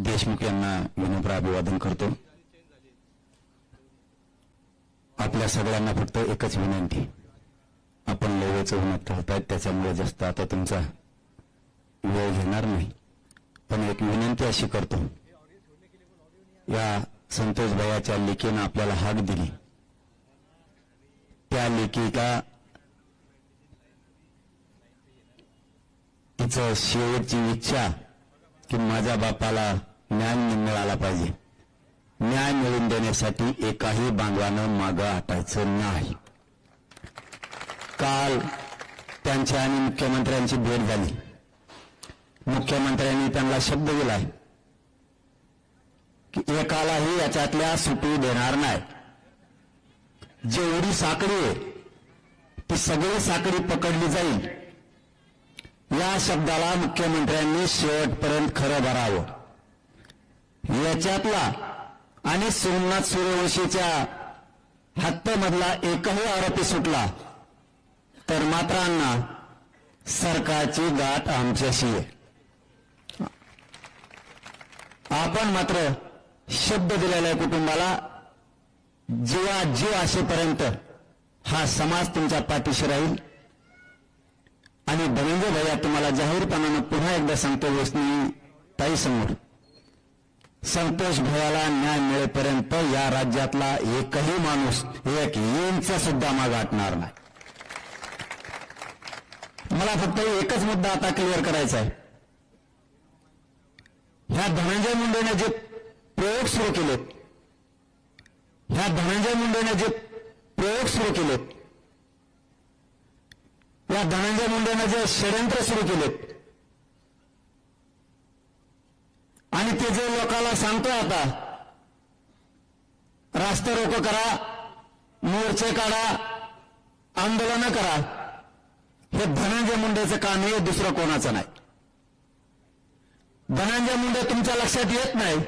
देशमुख यांना विनम्र अभिवादन करतो. आपल्या सगळ्यांना फक्त एकच विनंती. आपण लेवेचं उन्हात ठरतायत त्याच्यामुळे जास्त आता तुमचा वेळ घेणार नाही. पण एक विनंती अशी करतो. या संतोष भैयाच्या लेखीनं आपल्याला हाक दिली. त्या लेखिका तिचं शेवटची इच्छा की माझ्या बापाला न्याय मिळाला पाहिजे. न्याय मिळवून देण्यासाठी एकाही बांधवानं मागं हटायचं नाही. काल त्यांच्या आणि मुख्यमंत्र्यांची भेट झाली. मुख्यमंत्र्यांनी त्यांना शब्द दिलाय की एकालाही याच्यातल्या सुटी देणार नाही. जेवढी साखळी आहे ती सगळी साखळी पकडली जाईल. या शब्दाला मुख्यमंत्र्यांनी शेवटपर्यंत खरं भरावं याच्यातला आणि सोमनाथ सूर्यवंशीच्या हत्येमधला एकही आरोपी सुटला. तर मात्र अण्णा सरकारची गाठ आमच्याशी आहे. आपण मात्र शब्द दिलेल्या कुटुंबाला जीवा जीव असेपर्यंत हा समाज तुमच्या पाठीशी राहील. आणि धनंजय भैया तुम्हाला जाहीरपणानं पुन्हा एकदा सांगतो वैष्णवी ताई समोर संतोष भैयाला न्याय मिळेपर्यंत या राज्यातला एकही माणूस एक इंच सुद्धा माग गाठणार नाही. मला फक्त एकच मुद्दा आता क्लिअर करायचा आहे. ह्या धनंजय मुंडेने जे प्रयोग सुरू केलेत ह्या धनंजय मुंडेने जे प्रयोग सुरू केलेत या धनंजय मुंडेने जे षडयंत्र सुरू केलेत आणि ते जे लोकांना सांगतोय आता रास्ता रोको करा मोर्चे काढा आंदोलन करा हे धनंजय मुंडेचं काम आहे दुसरं कोणाचं नाही. धनंजय मुंडे तुमच्या लक्षात येत नाही.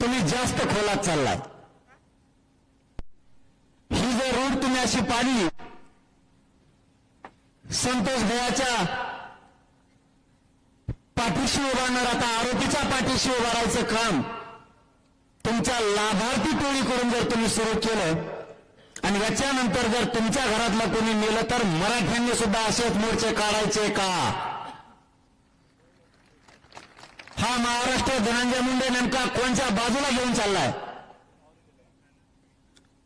तुम्ही जास्त खोलात चाललाय. ही जर रूढ तुम्ही अशी पाडली संतोष भयाच्या पाठीशी उभारणार. आता आरोपीच्या पाठीशी उभारायचं काम तुमच्या लाभार्थी टोळीकडून जर तुम्ही सुरू केलं आणि याच्यानंतर जर तुमच्या घरातलं कोणी नेलं तर मराठ्यांनी सुद्धा असेच मोर्चे काढायचे का? हा महाराष्ट्र धनंजय मुंडे नेमका कोणत्या बाजूला घेऊन चाललाय?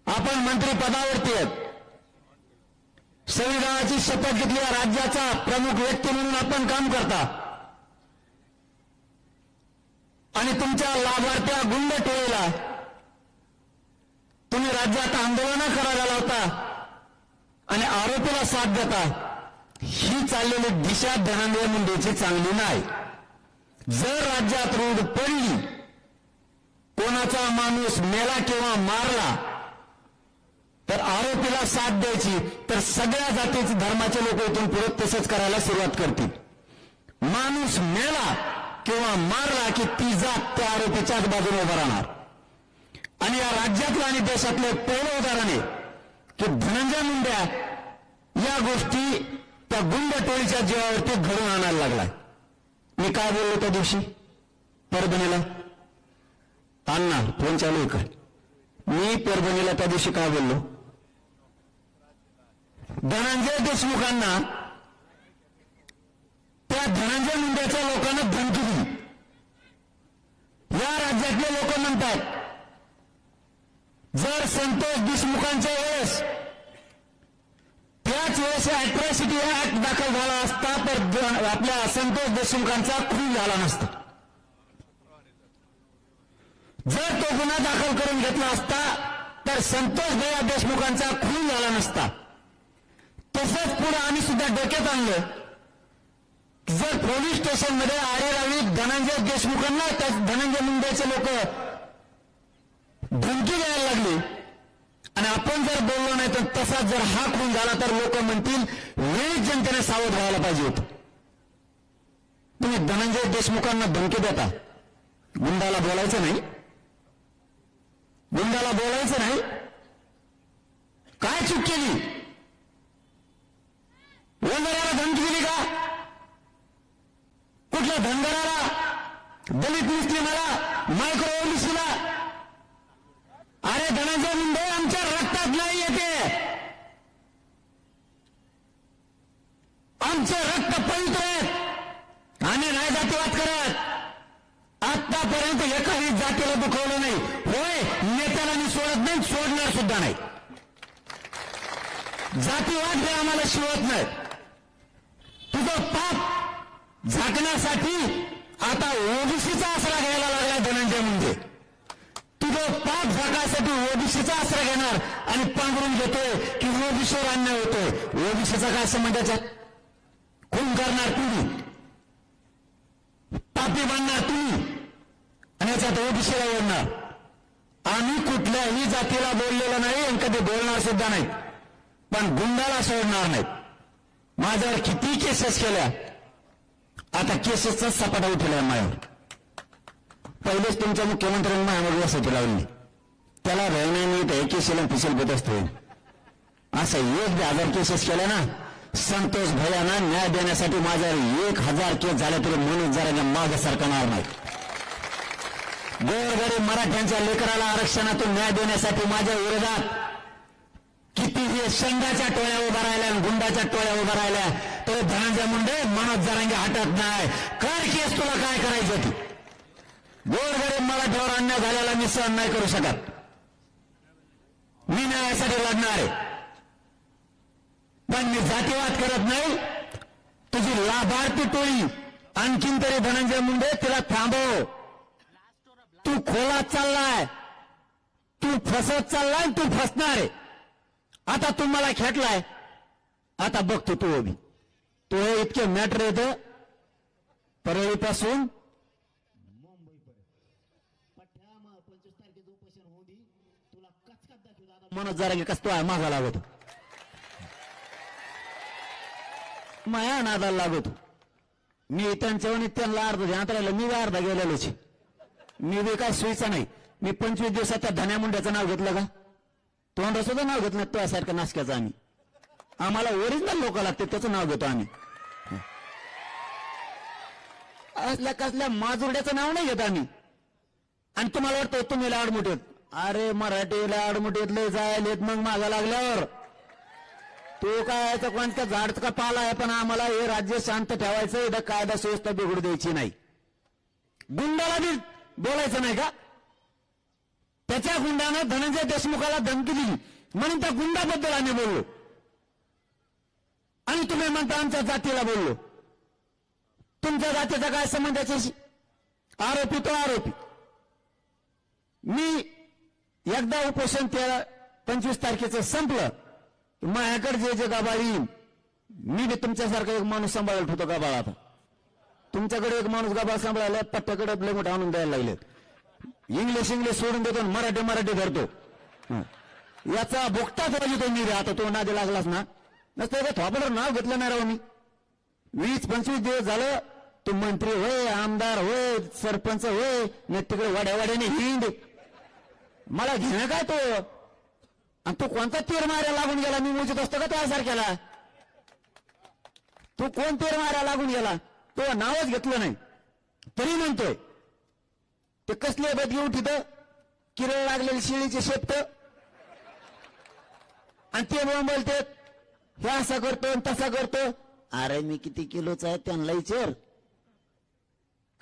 आपण मंत्री पदावरती आहेत. संविधानाची शपथ घेतली राज्याचा प्रमुख व्यक्ती म्हणून आपण काम करता. आणि तुमच्या लाभार्थ्या गुंड टोळीला. तुम्ही राज्यात आंदोलनं करायला लावता आणि आरोपीला साथ देता. ही चाललेली दिशा धनंजय मुंडेची चांगली नाही. जर राज्यात रूढ पडली कोणाचा माणूस मेला किंवा मारला तर आरोपीला साथ द्यायची तर सगळ्या जातीचे धर्माचे लोक इथून पुढे तसंच करायला सुरुवात करतील. माणूस मेला किंवा मारला की ती जात त्या आरोपीच्याच बाजूने उभा राहणार. आणि या राज्यातलं आणि देशातलं पहिलं उदाहरण आहे की धनंजय मुंड्या या गोष्टी त्या गुंड टोळीच्या जीवावरती घडून आणायला लागलाय. मी काय बोललो त्या दिवशी? परभणीला. अण्णा फोन चालू आहे मी परभणीला त्या दिवशी काय बोललो? धनंजय देशमुखांना त्या धनंजय मुंड्याच्या लोकांना धमकी या राज्यातले लोक म्हणतात जर संतोष देशमुखांच्या वेळेस त्याच वेळेस अॅट्रॉसिटी ऍक्ट दाखल झाला असता तर आपल्या संतोष देशमुखांचा खून झाला नसता. जर तो गुन्हा दाखल करून घेतला असता तर संतोष भैया देशमुखांचा खून झाला नसता. तसंच पुढे आम्ही सुद्धा डोक्यात आणलं जर पोलीस स्टेशनमध्ये आरेरावी धनंजय देशमुखांना त्या धनंजय मुंडेचे लोक धमकी द्यायला लागली. आणि आपण जर बोललो नाही तर तसाच जर हा खून झाला तर लोक म्हणतील वेळीच जनतेने सावध व्हायला पाहिजे तुम्ही धनंजय देशमुखांना धमकी देता. गुंडाला बोलायचं नाही. गुंडाला बोलायचं नाही. काय चूक केली? वंदराला धमकी दिली का? कुठल्या धनगराला दलित मुस्लिमाला मायक्रो अरे धनंजय मुंडे आमच्या रक्तात नाही येते. आमचे रक्त पवित्र आहेत. आम्ही नाही जातीवाद करत. आतापर्यंत एकाही जातीला दुखवलं नाही. होय नेत्याला मी सोडत नाही सोडणार सुद्धा नाही. जातीवाद हे आम्हाला शिवत नाही. तुझं पाप झाकण्यासाठी आता ओबीसीचा आसरा घ्यायला लागला धनंजय मुंडे. तुझं पाप झाकण्यासाठी ओबीसीचा आसरा घेणार आणि पांघरून घेतोय की ओबीसीवर अन्याय होतोय. ओबीसीचा काय संबंधाचा खून करणार तुम्ही. पापी बांधणार तुम्ही. आणि याच्यात ओबीसीला ओढणार आम्ही कुठल्याही जातीला बोललेलं नाही आणि कधी बोलणार सुद्धा नाही. पण गुंडाला सोडणार नाहीत माझ्यावर किती केसेस केल्या? आता केसेसचा सपाटा उठला मायावर. पहिलेच तुमच्या मुख्यमंत्र्यांनी मायावर व्यवस्था लावली. त्याला नाही मी तर केसेला पिसेल पेत असतो. असं एक हजार केसेस केल्या ना संतोष भयाना न्याय देण्यासाठी माझ्यावर एक हजार केस झाले तरी म्हणून जरा माझ्या सरकारणार नाही गोरगरीब मराठ्यांच्या लेकराला आरक्षणातून न्याय देण्यासाठी माझ्या विरोधात कितीही शेंगाच्या टोळ्या उभा राहिल्या आणि गुंडाच्या टोळ्या उभा राहिल्या तो धनंजय मुंडे मनोज जरांगे हटत नाही. कर केस तुला काय करायचं ती? गोरगरीब मराठ्यावर अन्याय झालेला मी सहन नाही करू शकत. मी न्यायासाठी लढणार आहे. पण मी जातीवाद करत नाही. तुझी लाभार्थी टोळी आणखीन तरी धनंजय मुंडे तिला थांबव. तू खोलात चाललाय. तू फसत चाललाय तू फसणार आहे. आता तू मला खेटलाय. आता बघतो तू उभी तो हे इतके मॅटर येत परळीपासून. मनोज जरा कस तो आहे? माझा लागतो. माया नादाला लागतो. मी त्यांच्या त्यांना अर्ध ध्यानात राहिलं मी अर्धा गेलेलोच मी बी काय सुईचा नाही. मी पंचवीस दिवसात त्या धन्या मुंड्याचं नाव घेतलं का? तोंड सुद्धा नाव घेतलं तो यासारखं नाशक्याचं आम्ही. आम्हाला ओरिजिनल लोक लागते त्याचं नाव घेतो आम्ही. असल्या कसल्या माजुरड्याचं नाव नाही घेत आम्ही. आणि तुम्हाला वाटतं तुम्ही लाडमुठेत अरे मराठी लाडमुठीत लय येत मग मागा लागल्यावर. तो काय तर कोणत्या झाडच का पाला आहे पण आम्हाला हे राज्य शांत ठेवायचं इथं कायदा सुव्यवस्था बिघडू द्यायची नाही. गुंडाला बी बोलायचं नाही का? त्याच्या गुंडानं धनंजय देशमुखाला धमकी दिली. म्हणून त्या गुंडाबद्दल आम्ही बोललो. आणि तुम्ही म्हणता आमच्या जातीला बोललो. तुमच्या जातीचा काय संबंध याच्याशी आरोपी तो आरोपी. मी एकदा उपोषण त्या पंचवीस तारखेचं संपलं. की माझ्याकडे जे जे गाबाळ येईल मी बी तुमच्यासारखा एक माणूस सांभाळत होतो गाबाळ आता. तुमच्याकडे एक माणूस गाबाळ सांभाळायला पट्ट्याकडे लय मोठा आणून द्यायला लागलेत. इंग्लिश इंग्लिश सोडून देतो मराठी मराठी धरतो. याचा याचा भोगता तो मी रे आता तो नादी लागलाच ना. नसतं एका थोपडर नाव घेतलं नाही राव मी. वीस पंचवीस दिवस झालं तू मंत्री होय आमदार होय सरपंच होय न तिकडे वाड्यावाड्याने हिंद मला घेणं काय तो? आणि तू कोणता तीर माऱ्या लागून गेला? मी मोजत असतो का त्यासारख्याला तू कोण तीर माऱ्या लागून गेला? तो नावच घेतलं नाही. तरी म्हणतोय ते कसले बद घेऊन तिथं किरळ लागलेले शिळीचे शेपट. आणि ते बोलते हे असा करतो आणि तसा करतो. अरे मी किती किलोचा आहे त्यांना विचार.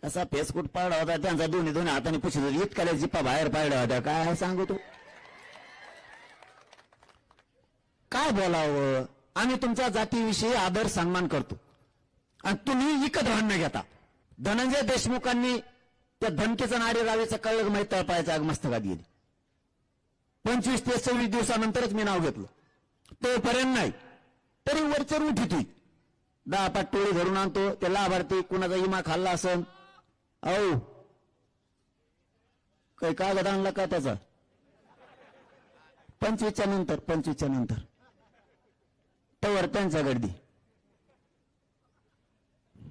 कसा फेसकूट पाडला होता त्यांचा दोन्ही दोन्ही हाताने पुशीत इतकाल्या जिप्पा बाहेर पाडला होता. काय सांगू तू? काय बोलावं? आम्ही तुमच्या जातीविषयी आदर सन्मान करतो. आणि तुम्ही विकत भांडणं घेता. धनंजय देशमुखांनी त्या धमकीचा नारे रावेचा कळग माहीत? तळपायचा आग मस्तकात गेली पंचवीस ते सव्वीस दिवसानंतरच मी नाव घेतलं. तोपर्यंत नाही. तरी वरचर उठीत दहा पाच टोळी धरून आणतो ते लाभार्थी कुणाचा इमा खाल्ला असन. औ. काही कागद आणला का त्याचा? पंचवीसच्या नंतर पंचवीसच्या नंतर. तवर त्यांचा गर्दी.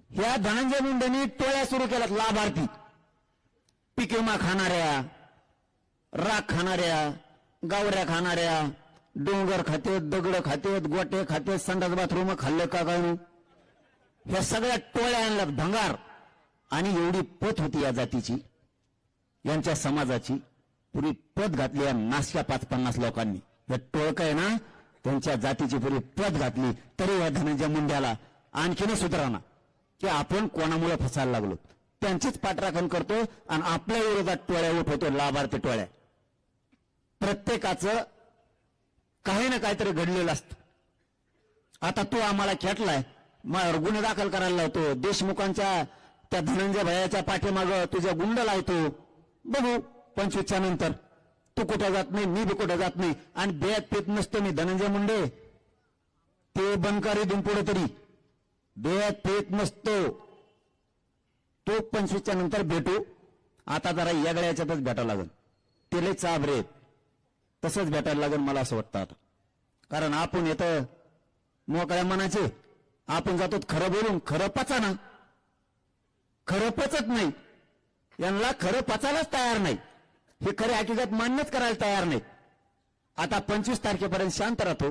ह्या धनंजय मुंडेंनी टोळ्या सुरू केल्यात लाभार्थी. पिकेमा विमा खाणाऱ्या राख खाणाऱ्या गावऱ्या खाणाऱ्या डोंगर खातेत दगड खातेत गोटे खातेत संडास बाथरूम खाल्ले का काय ह्या सगळ्या टोळ्या आणल्या भंगार. आणि एवढी पत होती या जातीची यांच्या समाजाची. पुरी पत घातली या नाशक्या पाच पन्नास लोकांनी. हे टोळक आहे ना त्यांच्या जातीची पुरी पत घातली. तरी या धनंजय मुंड्याला आणखीनच सुधारणा. की आपण कोणामुळे फसायला लागलो? त्यांचीच पाठराखण करतो आणि आपल्या विरोधात टोळ्या उठवतो लाभार्थी टोळ्या. प्रत्येकाचं काही ना काहीतरी घडलेलं असतं. आता तू आम्हाला खेटलाय. माझ्यावर गुन्हे दाखल करायला लावतो. देशमुखांच्या त्या धनंजय भयाच्या पाठीमाग तुझ्या गुंड लावतो. बघू पंचवीसच्या नंतर. तू कुठं जात नाही मी बी कुठं जात नाही. आणि बेत पेत नसतो मी धनंजय मुंडे. ते बनकारी देऊन पुढे तरी. बेत पेत नसतो. तो पंचवीसच्या नंतर भेटू. आता जरा येगळ्या याच्यातच भेटावं लागेल. ते लय चाब रे तसंच भेटायला लागेल मला असं वाटतं आता. कारण आपण येतं मोकळ्या मनाचे आपण जातो खरं बोलून खरं पचा ना खरं पचत नाही. यांना खरं पचायलाच तयार नाही. हे खरे हकीकत मान्यच करायला तयार नाही आता पंचवीस तारखेपर्यंत शांत राहतो.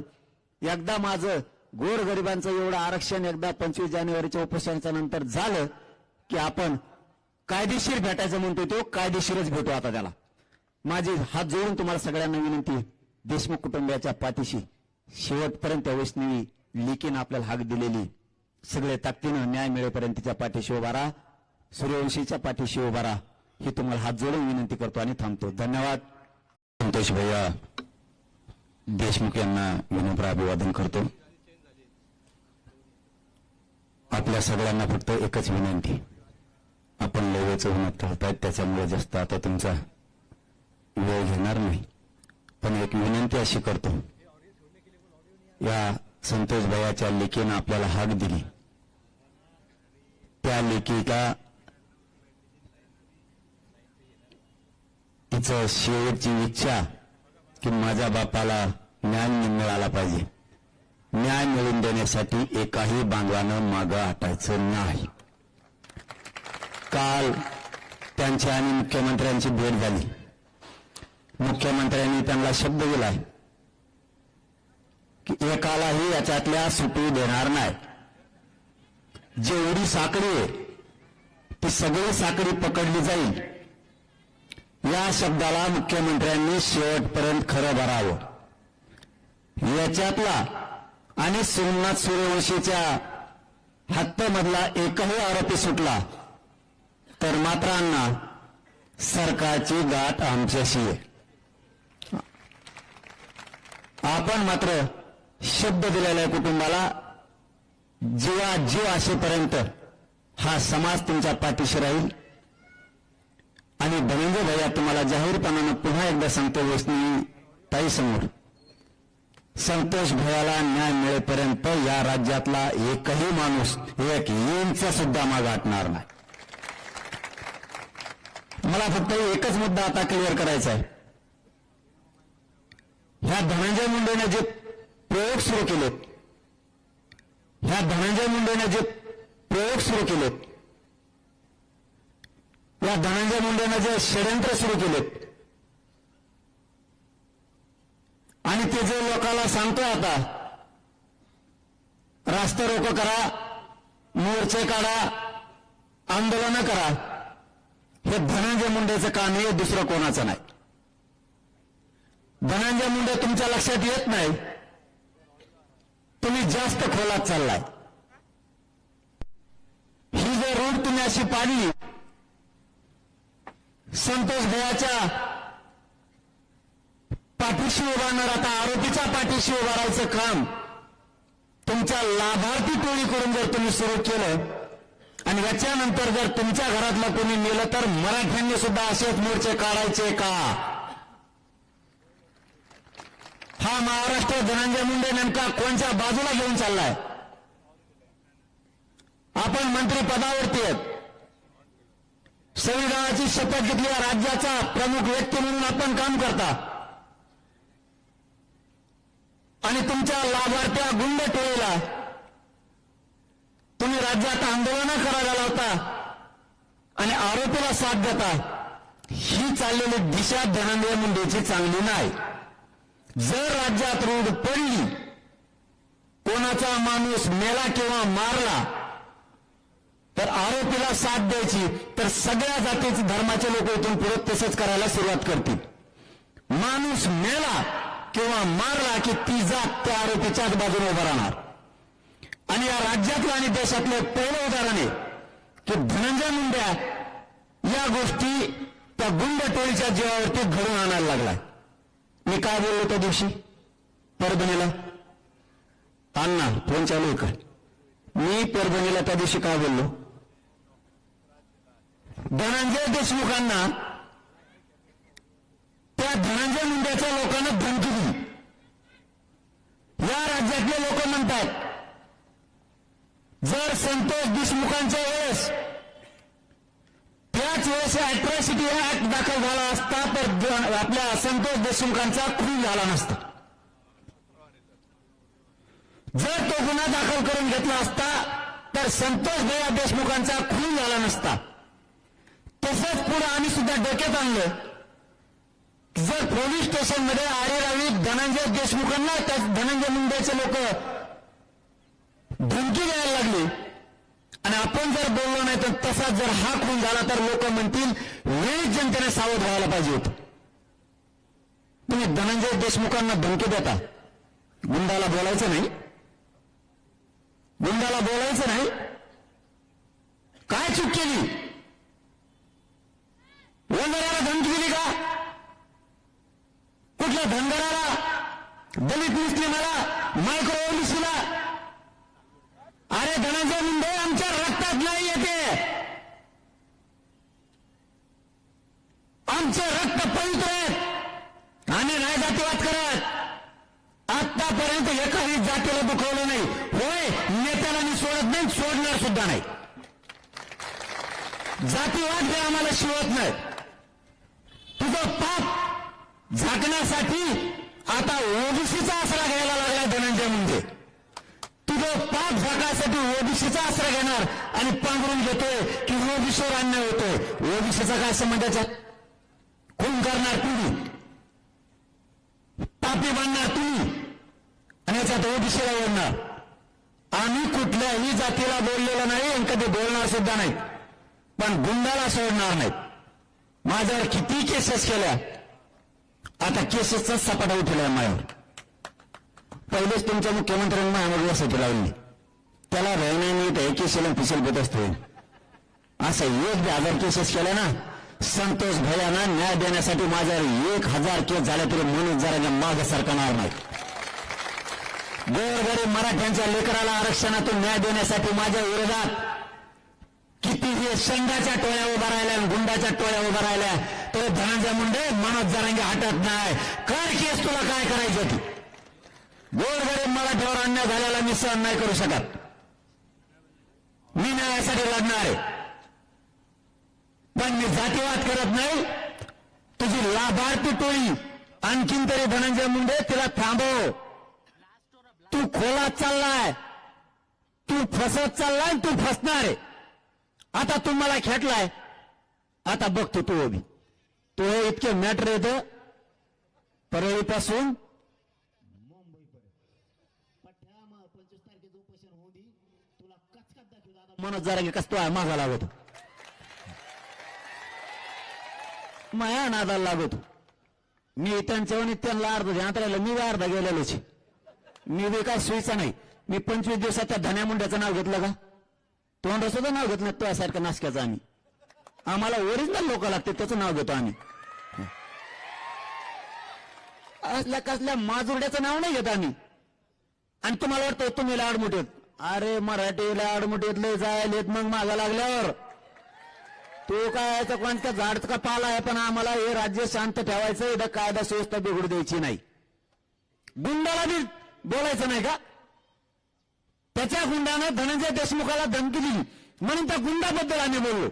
एकदा माझं गोर गरिबांचं एवढं आरक्षण एकदा पंचवीस जानेवारीच्या उपोषणाच्या नंतर झालं की आपण कायदेशीर भेटायचं म्हणतो तो कायदेशीरच भेटू आता त्याला. माझी हात जोडून तुम्हाला सगळ्यांना विनंती देशमुख कुटुंबियाच्या पाठीशी शेवटपर्यंत वैष्णवी लिकीनं आपल्याला हाक दिलेली. सगळे ताकदीनं न्याय मिळेपर्यंतच्या पाठीशी उभा राहा. सूर्यवंशीच्या पाठीशी उभा राहा. ही तुम्हाला हात जोडून विनंती करतो आणि थांबतो. धन्यवाद. संतोष भैया देशमुख यांना विनम्र अभिवादन करतो. आपल्या सगळ्यांना फक्त एकच विनंती. आपण लेवेचं होणं ठरतायत त्याच्यामुळे जास्त आता तुमचा वेळ घेणार नाही. पण एक विनंती अशी करतो. या संतोष भयाच्या लेखीनं आपल्याला हाक दिली. त्या लेखिका तिचं शेवटची इच्छा की माझ्या बापाला ज्ञान मिळाला पाहिजे. न्याय मिळवून देण्यासाठी एकाही बांधवानं मागं हटायचं नाही. काल त्यांची आणि मुख्यमंत्र्यांची भेट झाली. मुख्यमंत्र्यांनी त्यांना शब्द दिलाय की एकालाही याच्यातल्या सुटी देणार नाही. जेवढी साखळी आहे ती सगळी साखळी पकडली जाईल. या शब्दाला मुख्यमंत्र्यांनी शेवटपर्यंत खरं भरावं याच्यातला आणि सोमनाथ सूर्यवंशीच्या हत्येमधला एकही आरोपी सुटला तर मात्र सरकारची गाठ आमच्याशी आहे. आपण मात्र शब्द दिलेला आहे कुटुंबाला. जीवा जीव असेपर्यंत हा समाज तुमच्या पाठीशी राहील. आणि धनंजय भैया तुम्हाला जाहीरपणानं पुन्हा एकदा सांगतो वैष्णवी ताई समोर संतोष भैयाला न्याय मिळेपर्यंत या राज्यातला एकही माणूस एक इंच सुद्धा माग आटणार नाही. मला फक्त एकच मुद्दा आता क्लिअर करायचा आहे. ह्या धनंजय मुंडेने जे प्रयोग सुरू केलेत ह्या धनंजय मुंडेने जे प्रयोग सुरू केलेत या धनंजय मुंडेने जे षडयंत्र सुरू केलेत आणि ते जे लोकांना सांगतोय आता रास्ते रोको करा मोर्चे काढा आंदोलनं करा हे धनंजय मुंडेचं काम हे दुसरं कोणाचं नाही. धनंजय मुंडे तुमच्या लक्षात येत नाही? तुम्ही जास्त खोलात चाललाय. ही जर रूढ तुम्ही अशी पाडली संतोष भयाच्या पाठीशी उभारणार आता आरोपीच्या पाठीशी उभारायचं काम तुमच्या लाभार्थी टोळीकडून जर तुम्ही सुरू केलं आणि याच्यानंतर जर तुमच्या घरातलं कोणी नेलं तर मराठ्यांनी सुद्धा असेच मोर्चे काढायचे का? हा महाराष्ट्र धनंजय मुंडे नेमका कोणत्या बाजूला घेऊन चाललाय? आपण मंत्री पदावरती आहेत. संविधानाची शपथ घेतली राज्याचा प्रमुख व्यक्ती म्हणून आपण काम करता. आणि तुमच्या लाभार्थ्या गुंड टोळीला तुम्ही राज्यात आंदोलनं करायला लावता आणि आरोपीला साथ देता. ही चाललेली दिशा धनंजय मुंडेची चांगली नाही. जर राज्यात रूढ पडली कोणाचा माणूस मेला किंवा मारला तर आरोपीला साथ द्यायची तर सगळ्या जातीचे धर्माचे लोक इथून पुढे तसंच करायला सुरुवात करतील. माणूस मेला किंवा मारला की ती जात त्या आरोपीच्याच बाजूने उभा राहणार. आणि या राज्यातलं आणि देशातलं एक पहिलं उदाहरण आहे की धनंजय मुंड्या या गोष्टी त्या गुंड टोळीच्या जीवावरती घडून आणायला लागलाय. मी काय बोललो त्या दिवशी? परभणीला. अण्णा फोन चालू आहे का? मी परभणीला त्या दिवशी काय बोललो? धनंजय देशमुखांना त्या धनंजय मुंड्याच्या लोकांना धमकी दिली. या राज्यातले लोक म्हणतात जर संतोष देशमुखांच्या वेळेस त्याच वेळेस अॅट्रॉसिटी ऍक्ट दाखल झाला असता तर आपल्या संतोष देशमुखांचा खून झाला नसता. जर तो गुन्हा दाखल करून घेतला असता तर संतोष भैया देशमुखांचा खून झाला नसता. तसंच पुढे आम्ही सुद्धा डोक्यात आणलं. जर पोलीस स्टेशनमध्ये आरेरावी धनंजय देशमुखांना त्या धनंजय मुंडेचे लोक धमकी द्यायला लागली. आणि आपण जर बोललो नाही तर तसा जर हा खून झाला तर लोक म्हणतील वेळीच जनतेने सावध व्हायला पाहिजे होत. तुम्ही धनंजय देशमुखांना धमकी देता. गुंडाला बोलायचं नाही. गुंडाला बोलायचं नाही. काय चूक केली? वंदराला धमकी दिली का? कुठल्या धनगराला? दलित मुस्लिमाला? मायक्रो ओबीसीला अरे धनंजय मुंडे आमच्या रक्तात नाही येते. आमचे रक्त पवित्र आहे आम्ही नाही जातीवाद करत. आतापर्यंत एकाही जातीला दुखवलं नाही. होय नेत्याला मी सोडत नाही सोडणार सुद्धा नाही. जातीवाद हे आम्हाला शिवत नाही. तुझं पाप झाकण्यासाठी आता ओबीसीचा आसरा घ्यायला लागला धनंजय मुंडे. तुझं पाप झाकण्यासाठी ओबीसीचा आश्रय घेणार आणि पांघरून घेतोय की ओबीसीवर अन्याय होतोय. ओबीसीचा काय संबंधाचा खून करणार तुम्ही. पापी बांधणार तुम्ही. आणि याच्यात ओबीसीला ओढणार. आम्ही कुठल्याही जातीला बोललेलं नाही आणि कधी बोलणार सुद्धा नाही. पण गुंडाला सोडणार नाही. माझ्यावर किती केसेस केल्या? आता केसेसचा सपाटा उठला माझ्यावर पहिलेच तुमच्या मुख्यमंत्र्यांना माझ्यावर यासाठी लावली. त्याला राहण्या मी तर केसेला पिसेल बेत असतो. असं एक बी हजार केसेस केल्या ना संतोष भैयाना न्याय देण्यासाठी माझ्यावर एक हजार केस झाले तरी म्हणून जरा माग सरकणार नाही. गोरगरीब मराठ्यांच्या लेकराला आरक्षणातून न्याय देण्यासाठी माझ्या विरोधात किती हे शेंगाच्या टोळ्या उभा राहिल्या आणि गुंडाच्या टोळ्या उभा राहिल्या तर धनंजय मुंडे मनोज जरांगे हटत नाही. कर केस तुला काय करायचं? ती गोरगरीब मराठ्यावर अन्याय झालेला मी सहन नाही करू शकत. मी न्यायासाठी लढणार आहे. पण मी जातीवाद करत नाही. तुझी लाभार्थी टोळी आणखीन तरी धनंजय मुंडे तिला थांबव. तू खोलात चाललाय. तू फसत चाललाय तू फसणार आहे. आता तू मला खेटलाय. आता बघतो तू उभी. तो हे इतके मॅटर येत परळीपासून मनोज जरा की कसतो आहे माझा लागतो. माया नादाला लागतो. मी त्यांच्या त्यांना अर्ध ध्यानात राहिलं मी अर्धा गेलेलोच मी बी काय सुईचा नाही. मी पंचवीस दिवसात त्या धन्या मुंड्याचं नाव घेतलं का? तोंड सुद्धा नाव घेत नाही तो सारखं नाशक्याचं आम्ही. आम्हाला ओरिजिनल लोक लागते त्याचं नाव घेतो आम्ही. असल्या कसल्या माजुरड्याचं नाव नाही घेत आम्ही. आणि तुम्हाला वाटतं तुम्ही लाडमुठीत अरे मराठी लाड मोठेत लय जायला येत मग मागा लागल्यावर. तो काय याचं कोणत्या झाडचं का पाला आहे पण आम्हाला हे राज्य शांत ठेवायचं इथं कायदा सुव्यवस्था बिघडू द्यायची नाही. गुंडाला बी बोलायचं नाही का? त्याच्या गुंडानं धनंजय देशमुखाला धमकी दिली. म्हणून त्या गुंडाबद्दल आम्ही बोललो.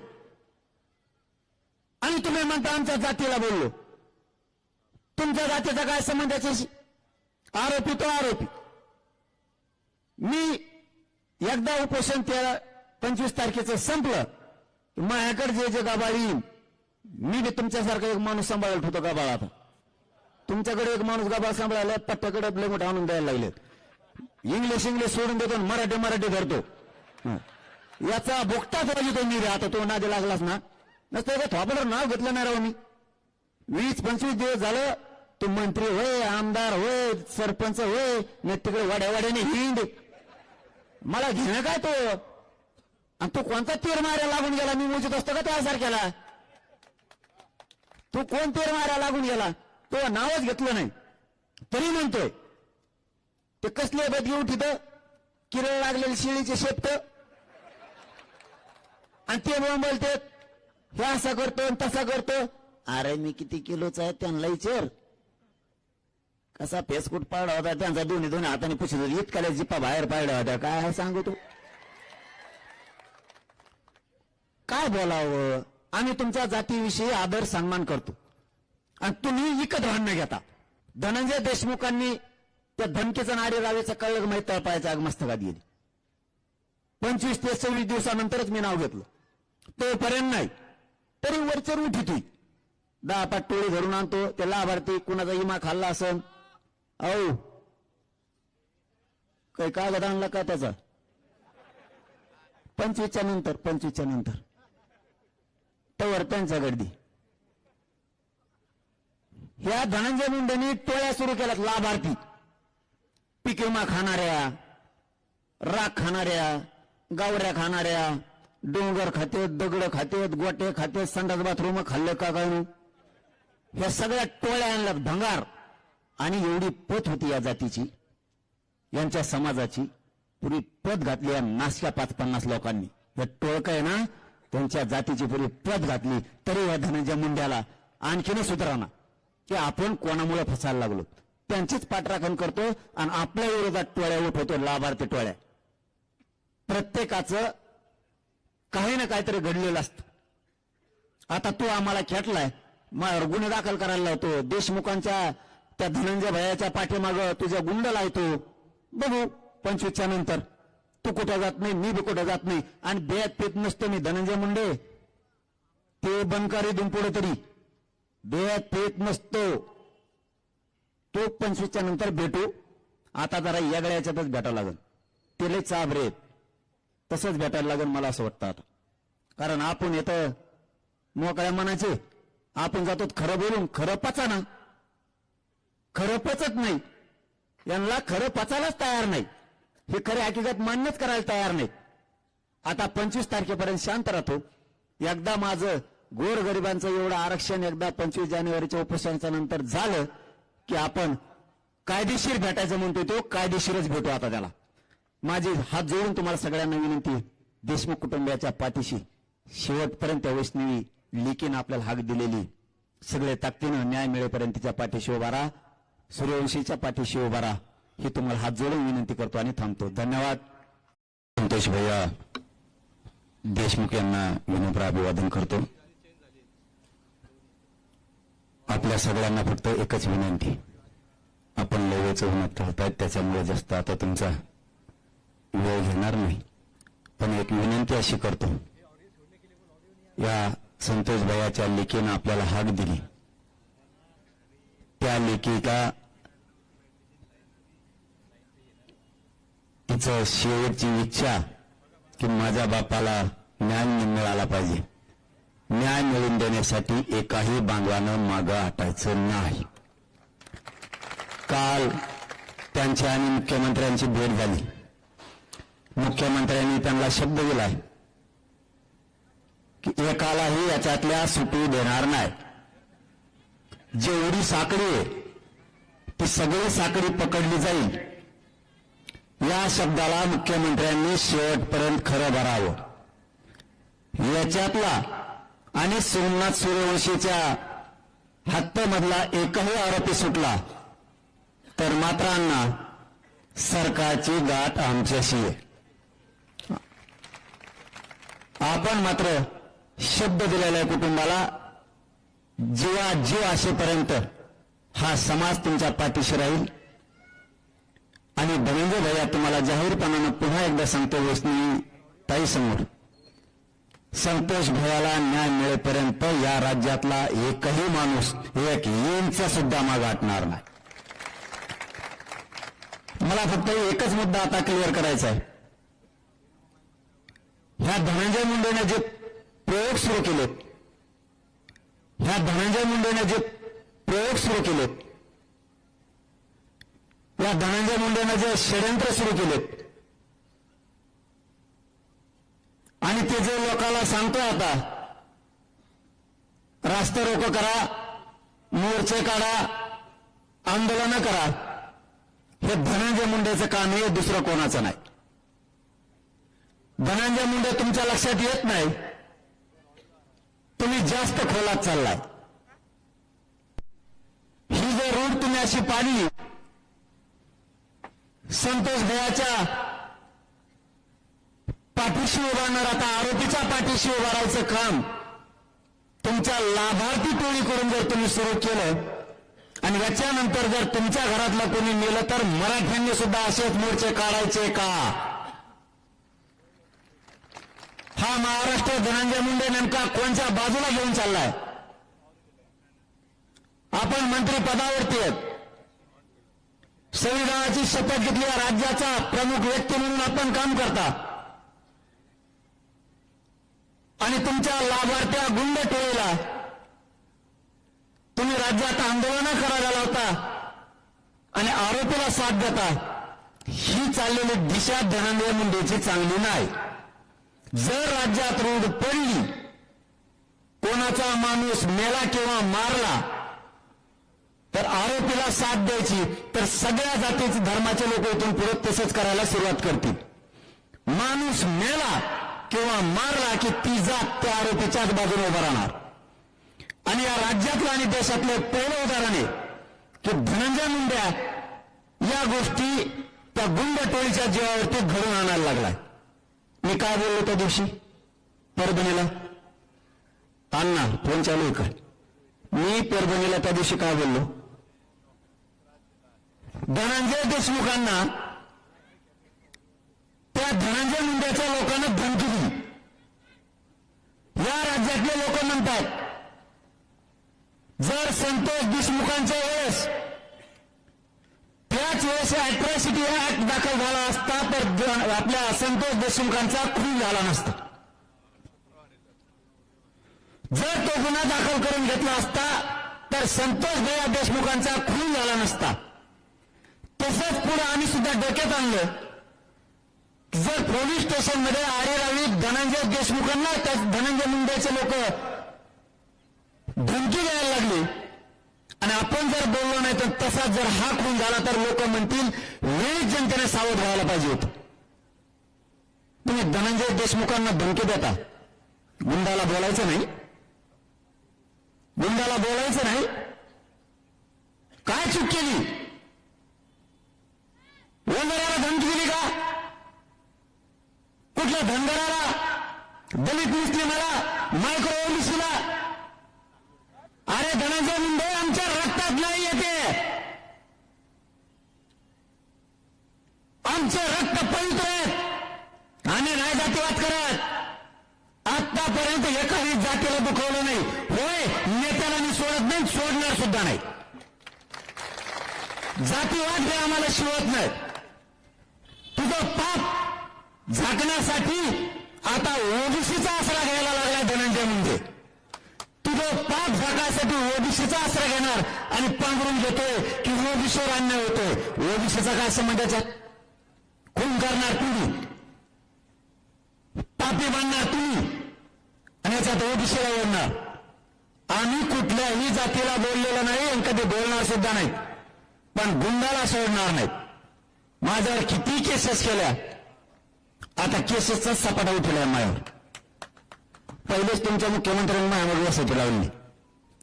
आणि तुम्ही म्हणता आमच्या जातीला बोललो. तुमच्या जातीचा काय संबंध त्याच्याशी? आरोपी तो आरोपी. मी एकदा उपोषण तेरा पंचवीस तारखेचं संपलं माझ्याकडे जे जे गाबाळ येईल मी बी तुमच्यासारखा एक माणूस सांभाळत होतो गाबाळ आता? तुमच्याकडे एक माणूस गाबाळ सांभाळायला पट्ट्याकडे लय आणून द्यायला लागलेत. इंग्लिश इंग्लिश सोडून देतो मराठी मराठी धरतो. याचा याचा बोगटा तो मी रे आता तो नादी लागलास ना. नसतं का थोपडर नाव घेतलं नाही राव मी. वीस पंचवीस दिवस झालं तू मंत्री होय आमदार होय सरपंच होय न तिकडे वाड्या वाड्याने हिंड. मला घेणं काय तो? आणि तू कोणता तीर माऱ्या लागून गेला? मी मोजत असतो का त्यासारख्याला तू कोण तीर माऱ्या लागून गेला? तो नावच घेतलं नाही. तरी म्हणतोय ते कसले बदली उठित? किरळ लागलेले शिळीचे शेपट? आणि ते बोलते हे असं करतो आणि तसा करतो. अरे मी किती किलोचा आहे त्यांना विचार. कसा फेसकूट पाडला होता त्यांचा दोन्ही दोन्ही हाताने पुशीत इतकाल्या जिप्पा बाहेर पाडला होता. काय सांगू तू? काय बोलावं? आम्ही तुमच्या जातीविषयी आदर सन्मान करतो. आणि तुम्ही विकत भांडणं घेता. धनंजय देशमुखांनी त्या धमकीचं नारे रावेचं कळलं माहीत तळपायचा आगमस्तकात गेली. पंचवीस ते सव्वीस दिवसानंतरच मी नाव घेतलं. तोपर्यंत नाही तरी वरचर उठीत दहा पाट टोळी धरून आणतो. ते लाभार्थी कुणाचा इमा खाल्ला असन औ काही कागद आणला का त्याचा? पंचवीसच्या नंतर पंचवीसच्या नंतर. तवर त्यांचा गर्दी. ह्या धनंजय मुंडेंनी टोळ्या सुरू केल्यात लाभार्थी. पीक विमा खाणाऱ्या राख खाणाऱ्या गावऱ्या खाणाऱ्या डोंगर खातेत दगड खातेत गोटे खातेत संडास बाथरूम खाल्लं का काय ह्या सगळ्या टोळ्या आणल्या भंगार. आणि एवढी पत होती या जातीची यांच्या समाजाची पुरी पत घातली या नाशक्या पाच पन्नास लोकांनी. या टोळक आहे ना त्यांच्या जातीची पुरी पत घातली तरी या धनंजय मुंड्याला आणखीनच सुधारणा. की आपण कोणामुळे फसायला लागलो? त्यांचीच पाठराखण करतो आणि आपल्या विरोधात टोळ्या उठवतो लाभार्थी टोळ्या. प्रत्येकाचं काही ना काहीतरी घडलेलं असतं. आता तू आम्हाला खेटलाय मग गुन्हे दाखल करायला लावतो देशमुखांच्या त्या धनंजय भयाच्या पाठीमाग तुझ्या गुंड लावतो बघू पंचवीसच्या नंतर. तू कुठं जात नाही मी बी कुठं जात नाही. आणि बेत पेत नसतो मी धनंजय मुंडे. ते बनकारी देऊन तरी. बेत पेत नसतो. तो पंचवीसच्या नंतर भेटू. आता जरा येगळ्या याच्यातच भेटावं लागेल. ते लय चाब रे तसंच भेटायला लागेल मला असं वाटतं आता. कारण आपण येतं मोकळ्या मनाचे. आपण जातो खरं बोलून खरं पचा ना खरं पचत नाही. यांना खरं पचायलाच तयार नाही. हे खरे हकीकत मान्यच करायला तयार नाहीत. आता पंचवीस तारखेपर्यंत शांत राहतो. एकदा माझं गोर गरिबांचं एवढं आरक्षण एकदा पंचवीस जानेवारीच्या उपोषणाच्या नंतर झालं की आपण कायदेशीर भेटायचं म्हणतोय तो कायदेशीरच भेटू आता त्याला. माझी हात जोडून तुम्हाला सगळ्यांना विनंती देशमुख कुटुंबियाच्या पाठीशी शेवटपर्यंत वैष्णवी लिकीनं आपल्याला हाक दिलेली. सगळे ताकदीनं न्याय मिळेपर्यंत तिच्या पाठीशी उभा राहा. सूर्यवंशीच्या पाठीशी उभा राहा. ही तुम्हाला हात जोडून विनंती करतो आणि थांबतो. धन्यवाद. संतोष भैया देशमुख यांना विनम्र अभिवादन करतो. आपल्या सगळ्यांना फक्त एकच विनंती. आपण लेवेचं उन्हात ठेवतायत त्याच्यामुळे जास्त आता तुमचा वेळ घेणार नाही. पण एक विनंती अशी करतो. या संतोष भैयाच्या लेखीनं आपल्याला हाक दिली. त्या लेखिका तिचं शेवटची इच्छा की माझ्या बापाला ज्ञान मिळाला पाहिजे. न्याय मिळवून देण्यासाठी एकाही बांधवानं मागं हटायचं नाही. काल त्यांची आणि मुख्यमंत्र्यांची भेट झाली. मुख्यमंत्र्यांनी त्यांना शब्द दिलाय की एकालाही याच्यातल्या सुटू देणार नाही. जेवढी साखळी आहे ती सगळी साखळी पकडली जाईल. या शब्दाला मुख्यमंत्र्यांनी शेवटपर्यंत खरं भरावं याच्यातला आणि सोमनाथ सूर्यवंशीच्या हत्येमधला एकही आरोपी सुटला तर मात्र अण्णा सरकारची गाठ आमच्याशी आहे. आपण मात्र शब्द दिलेल्या कुटुंबाला जीवा जीव असेपर्यंत हा समाज तुमच्या पाठीशी राहील. आणि धनंजय भैया तुम्हाला जाहीरपणानं पुन्हा एकदा सांगतो वैष्णवी ताई समोर संतोष भैयाला न्याय मिळेपर्यंत या राज्यातला एकही माणूस एक इंच सुद्धा माग आटणार नाही. मला फक्त एकच मुद्दा आता क्लिअर करायचा आहे ह्या धनंजय मुंडेने जे प्रयोग सुरू केलेत ह्या धनंजय मुंडेने जे प्रयोग सुरू केलेत या धनंजय मुंडेनं जे षडयंत्र सुरू केलेत. आणि ते जे लोकांना सांगतोय आता रास्ते रोको करा मोर्चे काढा आंदोलन करा हे धनंजय मुंडेचं काम आहे दुसरं कोणाचं नाही. धनंजय मुंडे तुमच्या लक्षात येत नाही. तुम्ही जास्त खोलात चाललाय. ही जर रूट तुम्ही अशी पाडली संतोष भयाच्या पाठीशी उभारणार आता आरोपीच्या पाठीशी उभारायचं काम. तुमच्या लाभार्थी टोळीकडून जर तुम्ही सुरू केलं आणि याच्यानंतर जर तुमच्या घरातलं कोणी मेलं तर मराठ्यांनी सुद्धा असेच मोर्चे काढायचे का? हा महाराष्ट्र धनंजय मुंडे नेमका कोणत्या बाजूला घेऊन चाललाय? आपण मंत्री पदावरती आहेत. संविधानाची शपथ घेतली राज्याचा प्रमुख व्यक्ती म्हणून आपण काम करता आणि तुमच्या लाभार्थ्या गुंड टोळीला तुम्ही राज्यात आंदोलन करायला लावता आणि आरोपीला साथ देता. ही चाललेली दिशा धनंजय मुंडेची चांगली नाही. जर राज्यात रूढ पडली कोणाचा माणूस मेला किंवा मारला तर आरोपीला साथ द्यायची तर सगळ्या जातीचे धर्माचे लोक इथून पुढे तसंच करायला सुरुवात करतील. माणूस मेला किंवा मारला की ती जात त्या आरोपीच्याच बाजूने उभा राहणार. आणि या राज्यातलं आणि देशातलं पहिलं उदाहरण आहे की धनंजय मुंड्या या गोष्टी त्या गुंड टोळीच्या जीवावरती घडून आणायला लागलाय. मी काय बोललो त्या दिवशी? परभणीला. अण्णा फोन चालू आहे का? मी परभणीला त्या दिवशी काय बोललो? धनंजय देशमुखांना त्या धनंजय मुंड्याच्या लोकांना धमकी दिली. या राज्यातले लोक म्हणतात जर संतोष देशमुखांच्या वेळेस त्याच वेळेस अॅट्रॉसिटी ऍक्ट दाखल झाला असता तर आपल्या संतोष देशमुखांचा खून झाला नसता. जर तो गुन्हा दाखल करून घेतला असता तर संतोष भैया देशमुखांचा खून झाला नसता. तसंच पुढे आम्ही सुद्धा डोक्यात आणलं. जर पोलीस स्टेशनमध्ये आरे रावी धनंजय देशमुखांना त्या धनंजय मुंडेचे लोक धमकी द्यायला लागली. आणि आपण जर बोललो नाही तर तसाच जर हा खून झाला तर लोक म्हणतील वेळीच जनतेने सावध व्हायला पाहिजे तुम्ही धनंजय देशमुखांना धमकी देता. गुंडाला बोलायचं नाही. गुंडाला बोलायचं नाही. काय चूक केली? वंदराला धमकी दिली का? कुठल्या धनगराला? दलित मुस्लिमाला? मायक्रो ओबीसीला अरे धनंजय मुंडे आमच्या रक्तात नाही येते. आमचे रक्त पवित्र आहेत. आम्ही नाही जातीवाद करत. आतापर्यंत एकाही जातीला दुखवलं नाही. होय नेत्याला मी सोडत नाही सोडणार सुद्धा नाही. जातीवाद हे आम्हाला शिवत नाही. तुझं पाप झाकण्यासाठी आता ओबीसीचा आसरा घ्यायला लागला धनंजय मुंडे. तुझं पाप झाकण्यासाठी ओबीसीचा आसरा घेणार आणि पांघरून घेतोय की ओबीसीवर अन्याय होतोय. ओबीसीचा काय संबंधाचा खून करणार तुम्ही. पापी बांधणार तुम्ही. आणि याच्यात ओबीसीला ओढणार आम्ही कुठल्याही जातीला बोललेलं नाही आणि कधी बोलणार सुद्धा नाही. पण गुंडाला सोडणार नाही माझ्यावर किती केसेस केल्या? आता केसेसचा सपाटा उठलाय माझ्यावर पहिलेच तुमच्या मुख्यमंत्र्यांनी माझ्यावर वसती लावली.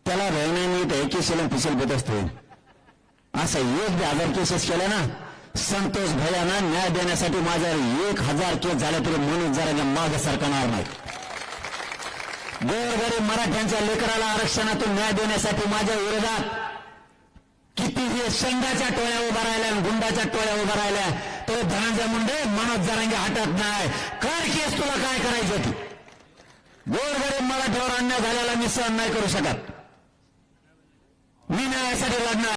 त्याला नाही मी तर केसेला पिसेल बेत असतो. असं एक बी हजार केसेस केल्या ना संतोष भैयाना न्याय देण्यासाठी माझ्यावर एक हजार केस झाले तरी म्हणून जरा माग सरकणार नाही गोरगरीब मराठ्यांच्या लेकराला आरक्षणातून न्याय देण्यासाठी माझ्या विरोधात कितीही शेंगाच्या टोळ्या उभा राहिल्या गुंडाच्या टोळ्या उभा राहिल्या तो धनंजय मुंडे मनोज जरांगे हटत नाही. कर केस तुला काय करायचं ती? गोरगरीब मराठ्यावर अन्याय झालेला मी सहन नाही करू शकत. मी न्यायासाठी लढणार.